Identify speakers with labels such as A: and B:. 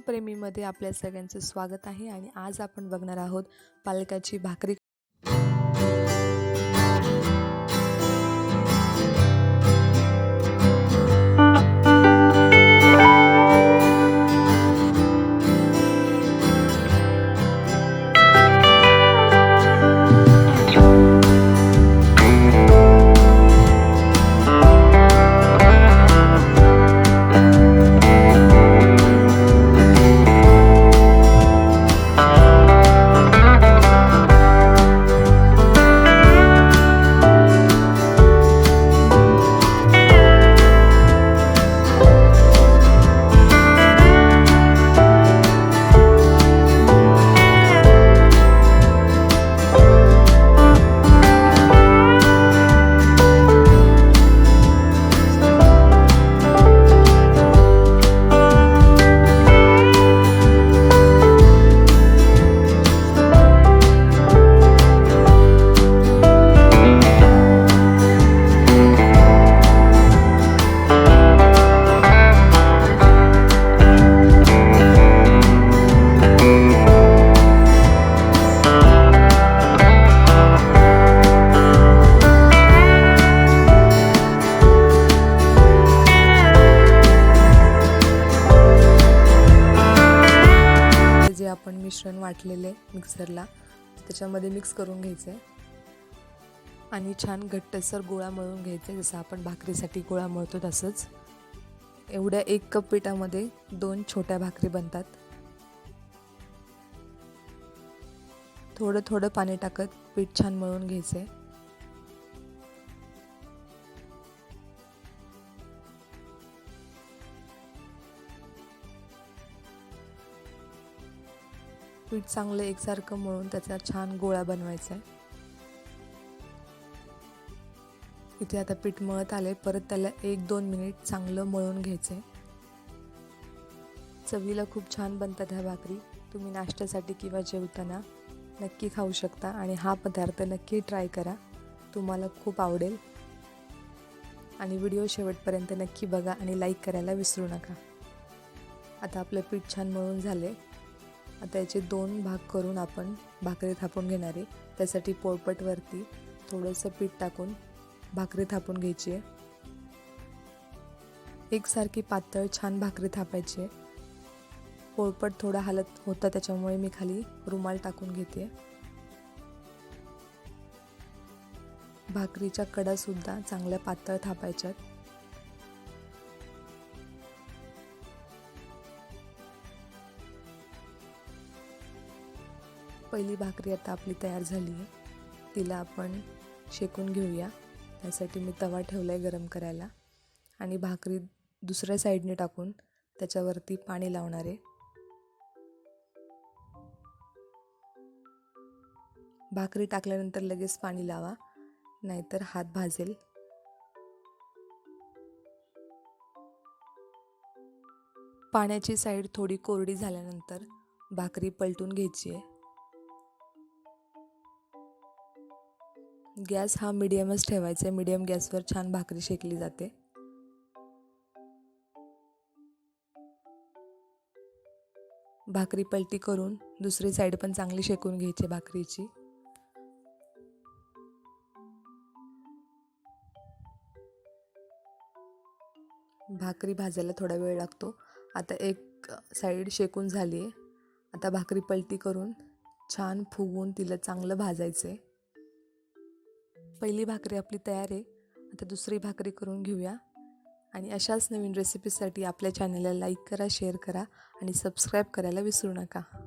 A: प्रेमीमध्ये आपल्या सगळ्यांचं स्वागत आहे आणि आज आपण बघणार आहोत पालकाची भाकरी मिश्रण वाटलेले मिक्सरला. त्याच्यामध्ये मिक्स करून घ्यायचं आहे आणि छान घट्टसर गोळा मळून घ्यायचा जसं आपण भाकरीसाठी गोळा मळतो तसंच. एवढ्या एक कप पिठामध्ये दोन छोट्या भाकरी बनतात. थोडं थोडं पाणी टाकत पीठ छान मळून घ्यायचं आहे पीठ चांगलं एकसारखं मळून त्याचा छान गोळा बनवायचा आहे. इथे आता पीठ मळत आले परत त्याला एक दोन मिनिट चांगलं मळून घ्यायचं आहे चवीला खूप छान बनतात ह्या भाकरी. तुम्ही नाश्त्यासाठी किंवा जेवताना नक्की खाऊ शकता आणि हा पदार्थ नक्की ट्राय करा. तुम्हाला खूप आवडेल. आणि व्हिडिओ शेवटपर्यंत नक्की बघा आणि लाईक करायला विसरू नका. आता आपलं पीठ छान मळून झाले आता याचे दोन भाग करून आपण भाकरी थापून घेणार आहे. त्यासाठी पोळपटवरती थोडंसं पीठ टाकून भाकरी थापून घ्यायची आहे. एकसारखी पातळ छान भाकरी थापायची आहे. पोळपट थोडा हालत होता त्याच्यामुळे मी खाली रुमाल टाकून घेते. भाकरीच्या कडासुद्धा चांगल्या पातळ थापायच्यात. पहिली भाकरी आता आपली तयार झाली आहे. तिला आपण शेकून घेऊया. त्यासाठी मी तवा ठेवला आहे गरम करायला. आणि भाकरी दुसऱ्या साईडने टाकून त्याच्यावरती पाणी लावणार आहे. भाकरी टाकल्यानंतर लगेच पाणी लावा. नाहीतर हात भाजेल. पाण्याची साईड थोडी कोरडी झाल्यानंतर भाकरी पलटून घ्यायची आहे. गॅस हा मिडियमच ठेवायचा आहे. मिडियम गॅसवर छान भाकरी शेकली जाते. भाकरी पलटी करून दुसरी साईड पण चांगली शेकून घ्यायची भाकरीची. भाकरी भाजायला थोडा वेळ लागतो. आता एक साईड शेकून झाली आहे आता भाकरी पलटी करून छान फुगवून तिला चांगलं भाजायचं आहे पहिली भाकरी आपली तयार आहे. आता दुसरी भाकरी करून घेऊया. आणि अशाच नवीन रेसिपीसाठी आपल्या चॅनलला लाईक करा शेअर करा आणि सबस्क्राईब करायला विसरू नका.